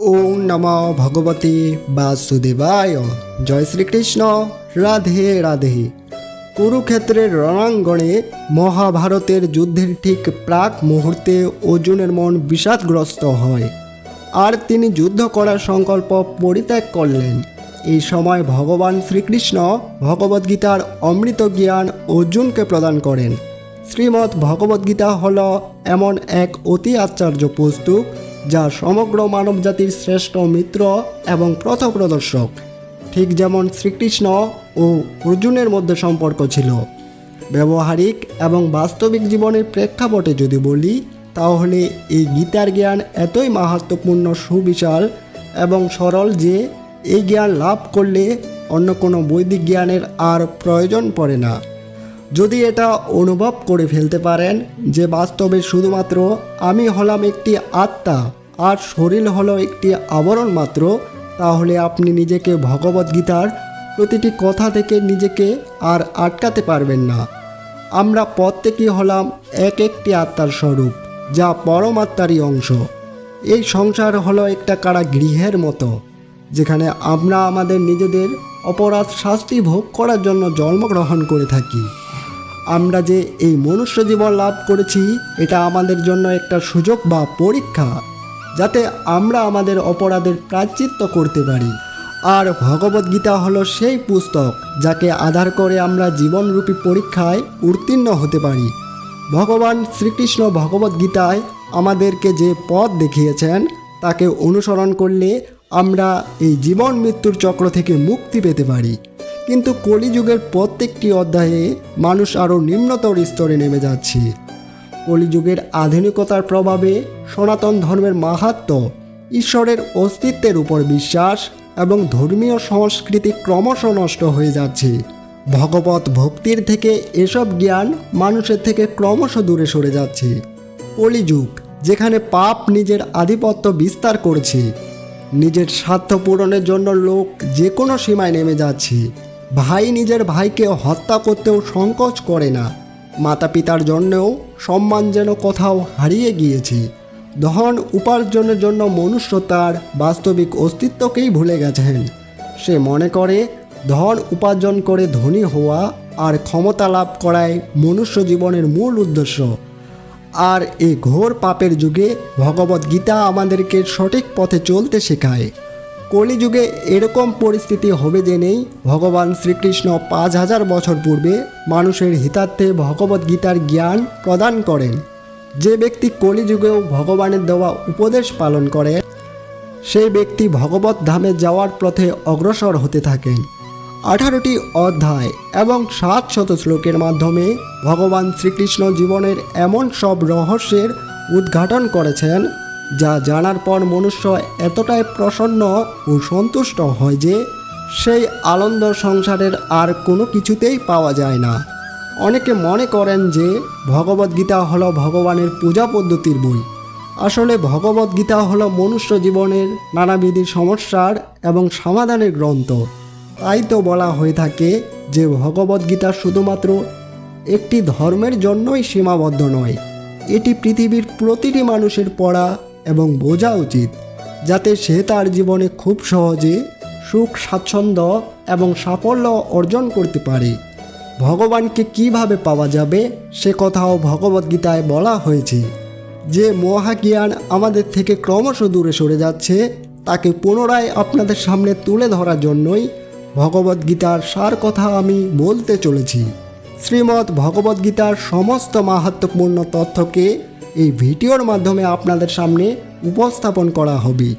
ওম নম ভগবতে বাসুদেবায়। জয় শ্রীকৃষ্ণ। রাধে রাধে। কুরুক্ষেত্রের রণাঙ্গনে মহাভারতের যুদ্ধের ঠিক প্রাক মুহূর্তে অর্জুনের মন বিষাদগ্রস্ত হয়। আর তিনি যুদ্ধ করার সংকল্প পরিত্যাগ করলেন। এই সময় ভগবান শ্রীকৃষ্ণ ভগবদ্গীতার অমৃত জ্ঞান অর্জুনকে প্রদান করেন। শ্রীমদ্ ভগবদ্গীতা হল এমন এক অতি আশ্চর্য পুস্তক যা সমগ্র মানবজাতির শ্রেষ্ঠ মিত্র এবং পথপ্রদর্শক ঠিক যেমন শ্রীকৃষ্ণ ও অর্জুনের মধ্যে সম্পর্ক ছিল। ব্যবহারিক এবং বাস্তবিক জীবনের প্রেক্ষাপটে যদি বলি, তাহলে এই গীতার জ্ঞান এতই মাহাত্মপূর্ণ সুবিশাল এবং সরল যে এই জ্ঞান লাভ করলে অন্য কোনো বৈদিক জ্ঞানের আর প্রয়োজন পড়ে না। যদি এটা অনুভব করে ফেলতে পারেন যে বাস্তবে শুধুমাত্র আমি হলাম একটি আত্মা আর শরীর হলো একটি আবরণ মাত্র, তাহলে আপনি নিজেকে ভগবদ্গীতার প্রতিটি কথা থেকে নিজেকে আর আটকাতে পারবেন না। আমরা প্রত্যেকেই হলাম এক একটি আত্মার স্বরূপ, যা পরমাত্মারই অংশ। এই সংসার হলো একটা কারা গৃহের মতো, যেখানে আমরা আমাদের নিজেদের অপরাধ শাস্তি ভোগ করার জন্য জন্মগ্রহণ করে থাকি। আমরা যে এই মনুষ্য জীবন লাভ করেছি, এটা আমাদের জন্য একটা সুযোগ বা পরীক্ষা, যাতে আমরা আমাদের অপরাধের প্রায়শ্চিত্ত করতে পারি। আর ভগবদ্গীতা হলো সেই পুস্তক, যাকে আধার করে আমরা জীবনরূপী পরীক্ষায় উত্তীর্ণ হতে পারি। ভগবান শ্রীকৃষ্ণ ভগবদ্গীতায় আমাদেরকে যে পথ দেখিয়েছেন, তাকে অনুসরণ করলে আমরা এই জীবন মৃত্যুর চক্র থেকে মুক্তি পেতে পারি। কিন্তু কলিযুগের প্রত্যেকটি অধ্যায়ে মানুষ আরও নিম্নতর স্তরে নেমে যাচ্ছে। কলিযুগের আধুনিকতার প্রভাবে সনাতন ধর্মের মাহাত্ম, ঈশ্বরের অস্তিত্বের উপর বিশ্বাস এবং ধর্মীয় সংস্কৃতি ক্রমশ নষ্ট হয়ে যাচ্ছে। ভগবত ভক্তির থেকে এসব জ্ঞান মানুষের থেকে ক্রমশ দূরে সরে যাচ্ছে। কলিযুগ, যেখানে পাপ নিজের আধিপত্য বিস্তার করছে, নিজের স্বার্থ পূরণের জন্য লোক যে কোনো সীমায় নেমে যাচ্ছে। ভাই নিজের ভাইকে হত্যা করতেও সংকোচ করে না। মাতা পিতার জন্যেও সম্মান যেন কোথাও হারিয়ে গিয়েছে। ধন উপার্জনের জন্য মনুষ্য তার বাস্তবিক অস্তিত্বকেই ভুলে গেছেন। সে মনে করে ধন উপার্জন করে ধনী হওয়া আর ক্ষমতা লাভ করাই মনুষ্য জীবনের মূল উদ্দেশ্য। আর এই ঘোর পাপের যুগে ভগবদ্গীতা আমাদেরকে সঠিক পথে চলতে শেখায়। কলিযুগে এরকম পরিস্থিতি হবে জেনেই ভগবান শ্রীকৃষ্ণ পাঁচ হাজার বছর পূর্বে মানুষের হিতার্থে ভগবদ্গীতার জ্ঞান প্রদান করেন। যে ব্যক্তি কলিযুগেও ভগবানের দেওয়া উপদেশ পালন করে, সেই ব্যক্তি ভগবত ধামে যাওয়ার পথে অগ্রসর হতে থাকেন। আঠারোটি অধ্যায় এবং সাত শত শ্লোকের মাধ্যমে ভগবান শ্রীকৃষ্ণ জীবনের এমন সব রহস্যের উদ্ঘাটন করেছেন যা জানার পর মনুষ্য এতটাই প্রসন্ন ও সন্তুষ্ট হয় যে সেই আনন্দ সংসারের আর কোনো কিছুতেই পাওয়া যায় না। অনেকে মনে করেন যে ভগবদ্গীতা হলো ভগবানের পূজা পদ্ধতির বই। আসলে ভগবদ্গীতা হলো মনুষ্য জীবনের নানাবিধি সমস্যার এবং সমাধানের গ্রন্থ। তাই তো বলা হয়ে থাকে যে ভগবদ্গীতা শুধুমাত্র একটি ধর্মের জন্যই সীমাবদ্ধ নয়, এটি পৃথিবীর প্রতিটি মানুষের পড়া এবং বোঝা উচিত যাতে সে তার জীবনে খুব সহজে সুখ, স্বাচ্ছন্দ্য এবং সাফল্য অর্জন করতে পারে। ভগবানকে কীভাবে পাওয়া যাবে সে কথাও ভগবদ্গীতায় বলা হয়েছে। যে মহাজ্ঞান আমাদের থেকে ক্রমশ দূরে সরে যাচ্ছে, তাকে পুনরায় আপনাদের সামনে তুলে ধরার জন্যই ভগবদ্গীতার সার কথা আমি বলতে চলেছি। শ্রীমদ্ ভগবদ্গীতার সমস্ত মাহাত্মপূর্ণ তথ্যকে এই ভিডিওর মাধ্যমে আপনাদের সামনে উপস্থাপন করা হবে।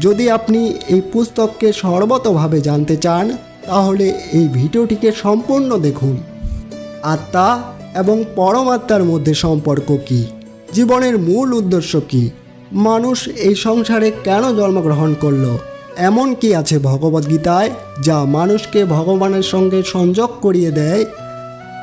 যদি আপনি এই পুস্তককে সর্বতভাবে জানতে চান, তাহলে এই ভিডিওটিকে সম্পূর্ণ দেখুন। আত্মা এবং পরমাত্মার মধ্যে সম্পর্ক কী? জীবনের মূল উদ্দেশ্য কী? মানুষ এই সংসারে কেন জন্মগ্রহণ করল? এমন কি আছে ভগবদ্গীতায় যা মানুষকে ভগবানের সঙ্গে সংযোগ করিয়ে দেয়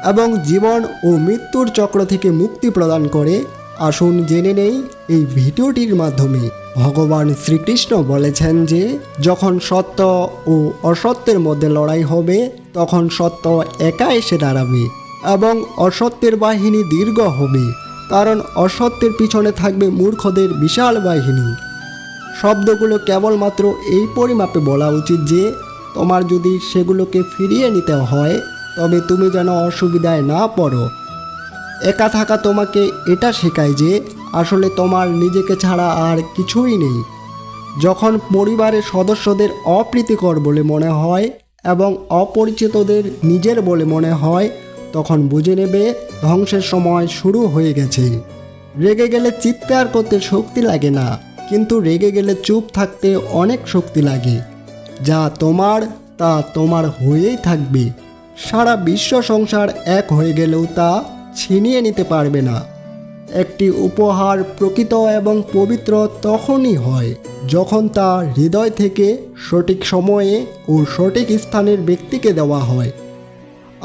এবং জীবন ও মৃত্যুর চক্র থেকে মুক্তি প্রদান করে? আসুন জেনে নেই, এই ভিডিওটির মাধ্যমে ভগবান শ্রীকৃষ্ণ বলেছেন যে, যখন সত্য ও অসত্যের মধ্যে লড়াই হবে, তখন সত্য একা এসে দাঁড়াবে এবং অসত্যের বাহিনী দীর্ঘ হবে, কারণ অসত্যের পিছনে থাকবে মূর্খদের বিশাল বাহিনী। শব্দগুলো কেবলমাত্র এই পরিমাপে বলা উচিত যে, তোমার যদি সেগুলোকে ফিরিয়ে নিতে হয়, তবে তুমি যেন অসুবিধায় না পড়ো। একা থাকা তোমাকে এটা শেখায় যে আসলে তোমার নিজেকে ছাড়া আর কিছুই নেই। যখন পরিবারের সদস্যদের অপ্রীতিকর বলে মনে হয় এবং অপরিচিতদের নিজের বলে মনে হয়, তখন বুঝে নেবে ধ্বংসের সময় শুরু হয়ে গেছে। রেগে গেলে চিৎকার করতে শক্তি লাগে না, কিন্তু রেগে গেলে চুপ থাকতে অনেক শক্তি লাগে। যা তোমার, তা তোমার হয়েই থাকবে। সারা বিশ্ব সংসার এক হয়ে গেলেও তা ছিনিয়ে নিতে পারবে না। একটি উপহার প্রকৃত এবং পবিত্র তখনই হয় যখন তা হৃদয় থেকে সঠিক সময়ে ও সঠিক স্থানের ব্যক্তিকে দেওয়া হয়।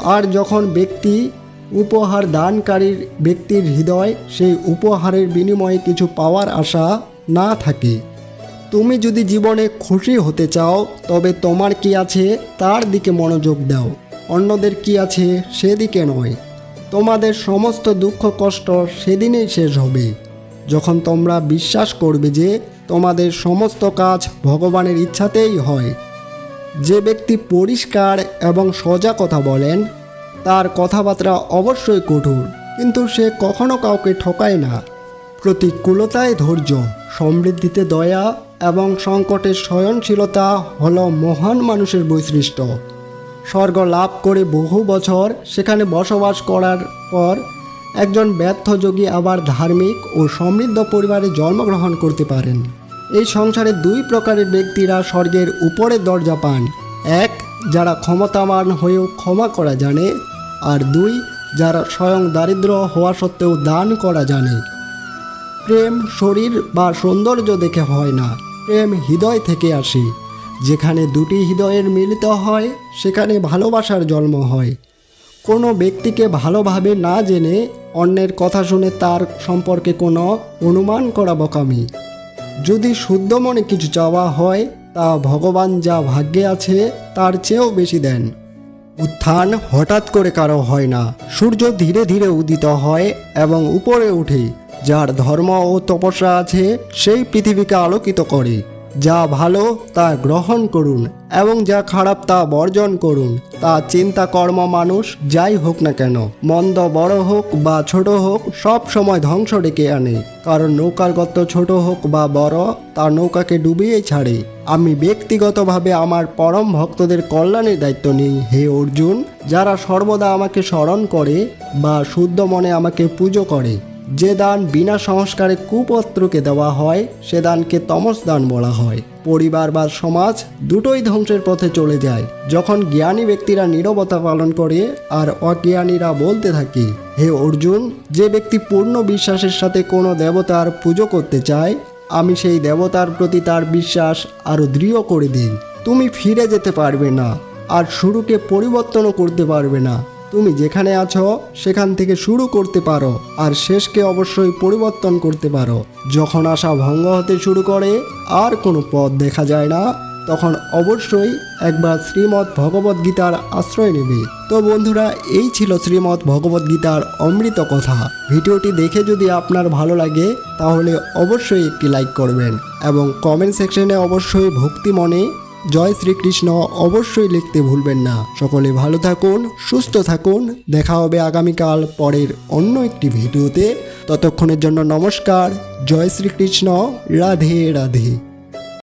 আর যখন ব্যক্তি উপহার দানকারীর ব্যক্তির হৃদয় সেই উপহারের বিনিময়ে কিছু পাওয়ার আশা না থাকে। তুমি যদি জীবনে খুশি হতে চাও, তবে তোমার কি আছে তার দিকে মনোযোগ দাও। অন্যদের কি আছে সেদিকে নয়। তোমাদের সমস্ত দুঃখ, কষ্ট সেদিনেই শেষ হবে। যখন তোমরা বিশ্বাস করবে যে তোমাদের সমস্ত কাজ ভগবানের ইচ্ছাতেই হয়। যে ব্যক্তি পরিষ্কার এবং সোজা কথা বলেন, তার কথাবার্তা অবশ্যই কঠোর, কিন্তু সে কখনো কাউকে ঠকায় না। প্রতিকূলতায় ধৈর্য, সমৃদ্ধিতে দয়া এবং সংকটের সহনশীলতা হল মহান মানুষের বৈশিষ্ট্য। স্বর্গ লাভ করে বহু বছর সেখানে বসবাস করার পর একজন ব্যর্থ যোগী আবার ধার্মিক ও সমৃদ্ধ পরিবারে জন্মগ্রহণ করতে পারেন। এই সংসারে দুই প্রকারের ব্যক্তিরা স্বর্গের উপরের দরজা পান। এক, যারা ক্ষমতাবান হয়েও ক্ষমা করা জানে আর দুই, যারা স্বয়ং দারিদ্র হওয়া সত্ত্বেও দান করা জানে। প্রেম শরীর বা সৌন্দর্য দেখে হয় না, প্রেম হৃদয় থেকে আসে। যেখানে দুটি হৃদয়ের মিলিত হয়, সেখানে ভালোবাসার জন্ম হয়। কোনো ব্যক্তিকে ভালোভাবে না জেনে অন্যের কথা শুনে তার সম্পর্কে কোনো অনুমান করা বোকামি। যদি শুদ্ধ মনে কিছু চাওয়া হয়, তা ভগবান যা ভাগ্যে আছে, তার চেয়েও বেশি দেন। উত্থান হঠাৎ করে কারও হয় না। সূর্য ধীরে ধীরে উদিত হয় এবং উপরে ওঠে, যার ধর্ম ও তপস্যা আছে, সেই পৃথিবীকে আলোকিত করে। যা ভালো তা গ্রহণ করুন এবং যা খারাপ তা বর্জন করুন। তা চিন্তা কর্ম মানুষ যাই হোক না কেন, মন্দ বড় হোক বা ছোট হোক, সব সময় ধ্বংস ডেকে আনে। কারণ নৌকার গর্ত ছোট হোক বা বড়, তা নৌকাকে ডুবিয়ে ছাড়ে। আমি ব্যক্তিগতভাবে আমার পরম ভক্তদের কল্যাণের দায়িত্ব নিই। হে অর্জুন, যারা সর্বদা আমাকে স্মরণ করে বা শুদ্ধ মনে আমাকে পুজো করে যে দান বিনা সংস্কারে কুপত্রকে দেওয়া হয়, সে দানকে তমস দান বলা হয়। পরিবার বা সমাজ দুটোই ধ্বংসের পথে চলে যায়। যখন জ্ঞানী ব্যক্তিরা নীরবতা পালন করে আর অজ্ঞানীরা বলতে থাকে, হে অর্জুন, যে ব্যক্তি পূর্ণ বিশ্বাসের সাথে কোনো দেবতার পুজো করতে চায়, আমি সেই দেবতার প্রতি তার বিশ্বাস আরও দৃঢ় করে দিই। তুমি ফিরে যেতে পারবে না, আর শুরুকে পরিবর্তনও করতে পারবে না। তুমি যেখানে আছো, সেখান থেকে শুরু করতে পারো আর শেষকে অবশ্যই পরিবর্তন করতে পারো। যখন আশা ভঙ্গ হতে শুরু করে, আর কোনো পথ দেখা যায় না, তখন অবশ্যই একবার শ্রীমৎ ভগবদ গীতার আশ্রয় নেবে। তো বন্ধুরা, এই ছিল শ্রীমৎ ভগবদ গীতার অমৃত কথা। ভিডিওটি দেখে যদি আপনার ভালো লাগে, তাহলে অবশ্যই একটি লাইক করবেন এবং কমেন্ট সেকশনে অবশ্যই ভক্তি মনে জয় শ্রীকৃষ্ণ অবশ্যই লিখতে ভুলবেন না। সকলে ভালো থাকুন, সুস্থ থাকুন। দেখা হবে আগামীকাল পরের অন্য একটি ভিডিওতে। ততক্ষণের জন্য নমস্কার। জয় শ্রীকৃষ্ণ। রাধে রাধে।